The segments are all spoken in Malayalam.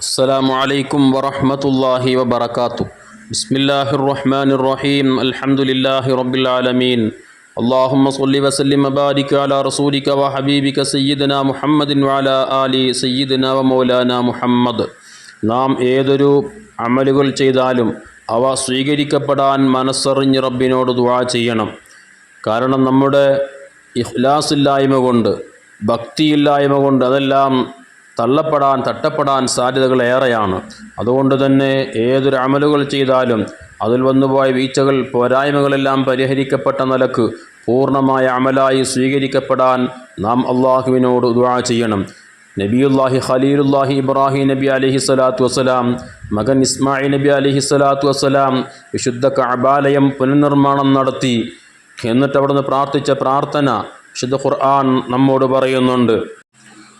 السلام عليكم ورحمة الله وبركاته بسم الله الرحمن الرحيم الحمد لله رب العالمين اللهم صل وسلم وبارك على رسولك وحبيبك سيدنا محمد وعلى آل سيدنا ومولانا محمد നാം ഏതൊരു അമലുകൾ ചെയ്താലും അവ സ്വീകരിക്കപ്പെടാൻ മനസ്സറിഞ്ഞ് റബ്ബിനോട് ദുആ ചെയ്യണം കാരണം നമ്മുടെ ഇഖ്ലാസില്ലായ്മ കൊണ്ട് ഭക്തിയില്ലായ്മ കൊണ്ട് അതെല്ലാം തള്ളപ്പെടാൻ തട്ടപ്പെടാൻ സാധ്യതകൾ ഏറെയാണ്. അതുകൊണ്ട് തന്നെ ഏതൊരു അമലുകൾ ചെയ്താലും അതിൽ വന്നുപോയ വീഴ്ചകൾ പോരായ്മകളെല്ലാം പരിഹരിക്കപ്പെട്ട നിലയ്ക്ക് പൂർണമായ അമലായി സ്വീകരിക്കപ്പെടാൻ നാം അള്ളാഹുവിനോട് ദുആ ചെയ്യണം. നബിയുല്ലാഹി ഖലീലുല്ലാഹി ഇബ്രാഹിം നബി അലഹി സ്വലാത്തു വസ്സലാം മകൻ ഇസ്മായിൽ നബി അലഹി സ്വലാത്തു വസ്സലാം വിശുദ്ധ കഅബാലയം പുനർനിർമ്മാണം നടത്തി. എന്നിട്ട് അവിടുന്ന് പ്രാർത്ഥിച്ച പ്രാർത്ഥന വിശുദ്ധ ഖുർആൻ നമ്മോട് പറയുന്നുണ്ട്.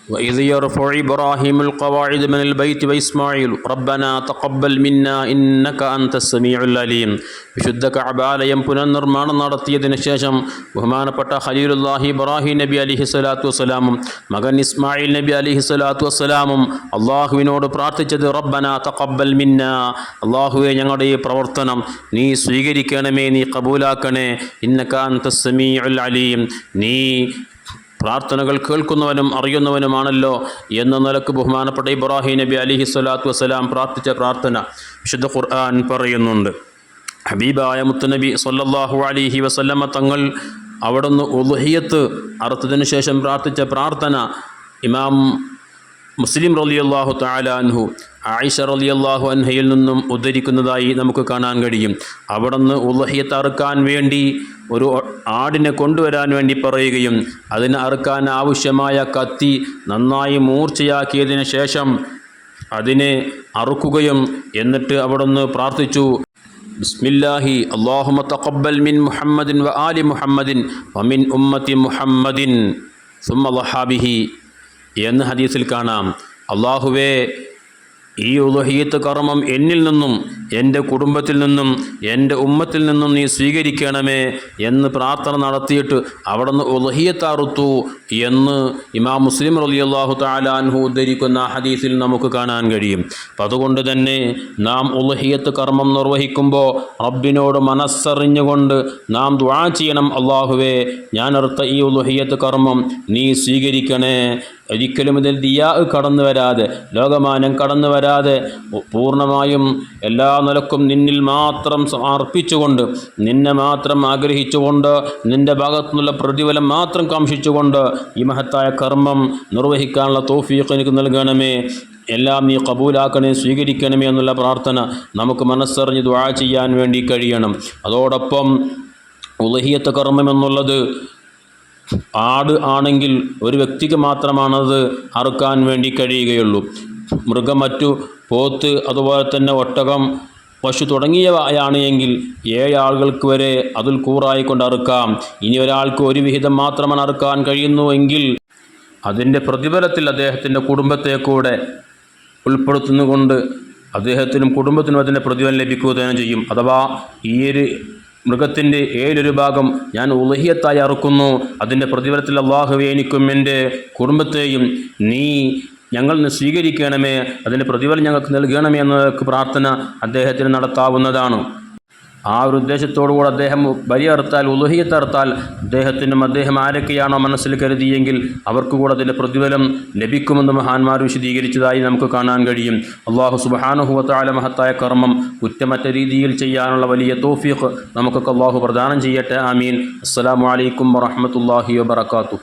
وإذ يرفع إبراهيم القواعد من البيت وإسماعيل ربنا تقبل منا إنك أنت السميع العليم വിശുദ്ധ കഅബാലയം പുനർനിർമ്മാണം നടത്തിയതിനു ശേഷം ബഹുമാനപ്പെട്ട ഖലീലുല്ലാഹി ഇബ്രാഹിം നബി അലിഹി സ്വലാത്തു വസ്സലാമും മകൻ ഇസ്മായിൽ നബി അലിഹി സ്വലാത്തു വസ്സലാമും അള്ളാഹുവിനോട് പ്രാർത്ഥിച്ചത് റബ്ബന തഖബ്ബൽ മിന്ന അള്ളാഹുവെ ഞങ്ങളുടെ ഈ പ്രവർത്തനം നീ സ്വീകരിക്കണമേ നീ കബൂലാക്കണേ ഇന്നക അൻത സമീഉൽ അലീം നീ പ്രാർത്ഥനകൾ കേൾക്കുന്നവനും അറിയുന്നവനുമാണല്ലോ എന്ന നിലയ്ക്ക് ബഹുമാനപ്പെട്ട ഇബ്രാഹിം നബി അലിഹി സ്വലാത്തു വസ്സലാം പ്രാർത്ഥിച്ച പ്രാർത്ഥന വിശുദ്ധ ഖുർആൻ പറയുന്നുണ്ട്. ഹബീബായ മുത്തുനബി സൊല്ലാഹു അലിഹി വസല്ലമ തങ്ങൾ അവിടുന്ന് ഉലുഹിയത്ത് അറുത്തതിനു ശേഷം പ്രാർത്ഥിച്ച പ്രാർത്ഥന ഇമാം മുസ്ലിം റലിയല്ലാഹു താലാൻഹു ആയിഷ റലിയല്ലാഹു അൻഹയിൽ നിന്നും ഉദ്ധരിക്കുന്നതായി നമുക്ക് കാണാൻ കഴിയും. അവിടുന്ന് ഉള്ളഹിയത്ത് അറുക്കാൻ വേണ്ടി ഒരു ആടിനെ കൊണ്ടുവരാൻ വേണ്ടി പറയുകയും അതിന് അറുക്കാൻ ആവശ്യമായ കത്തി നന്നായി മൂർച്ചയാക്കിയതിനു ശേഷം അതിനെ അറുക്കുകയും എന്നിട്ട് അവിടുന്ന് പ്രാർത്ഥിച്ചു. ബിസ്മില്ലാഹി അള്ളാഹുമ തഖബ്ബൽ മിൻ മുഹമ്മദിൻ വ ആലി മുഹമ്മദിൻ വമിൻ ഉമ്മത്തി മുഹമ്മദിൻ സുമ്മ വഹാബിഹി എന്ന് ഹദീസിൽ കാണാം. അള്ളാഹുവേ ഈ ഉലഹീത്ത് കർമ്മം എന്നിൽ നിന്നും എന്റെ കുടുംബത്തിൽ നിന്നും എന്റെ ഉമ്മത്തിൽ നിന്നും നീ സ്വീകരിക്കണമേ എന്ന് പ്രാർത്ഥന നടത്തിയിട്ട് അവിടുന്ന് ഉലഹിയത്താറുത്തു എന്ന് ഇമാം മുസ്ലിം റലിയല്ലാഹു താലാൻഹു ഉദ്ധരിക്കുന്ന ഹദീസിൽ നമുക്ക് കാണാൻ കഴിയും. അപ്പം അതുകൊണ്ട് തന്നെ നാം ഉലഹിയത്ത് കർമ്മം നിർവഹിക്കുമ്പോൾ റബ്ബിനോട് മനസ്സറിഞ്ഞുകൊണ്ട് നാം ദ്വാ ചെയ്യണം. അള്ളാഹുവേ ഞാനറുത്ത ഈ ഉലഹിയത്ത് കർമ്മം നീ സ്വീകരിക്കണേ ഒരിക്കലും ഇതിൽ ദിയാ കടന്നു വരാതെ ലോകമാനം കടന്നു വരാതെ പൂർണമായും എല്ലാ നിലക്കും നിന്നിൽ മാത്രം അർപ്പിച്ചുകൊണ്ട് നിന്നെ മാത്രം ആഗ്രഹിച്ചുകൊണ്ട് നിന്റെ ഭാഗത്തുനിന്നുള്ള പ്രതിഫലം മാത്രം കാംക്ഷിച്ചുകൊണ്ട് ഈ മഹത്തായ കർമ്മം നിർവഹിക്കാനുള്ള തോഫിയൊക്കെ എനിക്ക് നൽകണമേ. എല്ലാം നീ കബൂലാക്കണേ സ്വീകരിക്കണമേ എന്നുള്ള പ്രാർത്ഥന നമുക്ക് മനസ്സറിഞ്ഞ് ദ്വാ ചെയ്യാൻ വേണ്ടി കഴിയണം. അതോടൊപ്പം ഉലഹിയത്ത് കർമ്മം എന്നുള്ളത് ആട് ആണെങ്കിൽ ഒരു വ്യക്തിക്ക് മാത്രമാണത് അറുക്കാൻ വേണ്ടി കഴിയുകയുള്ളൂ. മൃഗം മറ്റു പോത്ത് അതുപോലെ തന്നെ ഒട്ടകം പശു തുടങ്ങിയവയാണ് എങ്കിൽ ഏഴാളുകൾക്ക് വരെ അതിൽ കൂറായിക്കൊണ്ട് അറുക്കാം. ഇനി ഒരാൾക്ക് ഒരു വിഹിതം മാത്രമാണ് അറുക്കാൻ കഴിയുന്നുവെങ്കിൽ അതിന്റെ പ്രതിഫലത്തിൽ അദ്ദേഹത്തിന്റെ കുടുംബത്തെ കൂടെ ഉൾപ്പെടുത്തുന്നുകൊണ്ട് അദ്ദേഹത്തിനും കുടുംബത്തിനും അതിന്റെ പ്രതിഫലം ലഭിക്കുക തന്നെ ചെയ്യും. അഥവാ ഈ ഒരു മൃഗത്തിന്റെ ഏഴൊരു ഭാഗം ഞാൻ ഉലഹിയത്തായി അറുക്കുന്നു. അതിന്റെ പ്രതിഫലത്തിൽ അള്ളാഹുവെ എനിക്കും എന്റെ കുടുംബത്തെയും നീ ഞങ്ങൾ സ്വീകരിക്കണമേ. അതിന്റെ പ്രതിഫലം ഞങ്ങൾക്ക് നൽകണമേ എന്ന പ്രാർത്ഥന അദ്ദേഹത്തിന് നടത്താവുന്നതാണ്. ആ ഒരു ഉദ്ദേശത്തോടുകൂടെ അദ്ദേഹം വലിയർത്താൽ ഉലുഹിയത്തറുത്താൽ അദ്ദേഹത്തിനും അദ്ദേഹം ആരൊക്കെയാണോ മനസ്സിൽ കരുതിയെങ്കിൽ അവർക്ക് കൂടെ അതിന്റെ പ്രതിഫലം ലഭിക്കുമെന്ന് മഹാന്മാർ വിശദീകരിച്ചതായി നമുക്ക് കാണാൻ കഴിയും. അള്ളാഹു സുബാനുഹുവത്തായ മഹത്തായ കർമ്മം കുറ്റമറ്റ രീതിയിൽ ചെയ്യാനുള്ള വലിയ തോഫീഖ് നമുക്കൊക്കെ അള്ളാഹു പ്രദാനം ചെയ്യട്ടെ. ആമീൻ. അസ്സാം വലൈക്കും വറഹമത്തല്ലാഹി വാത്തു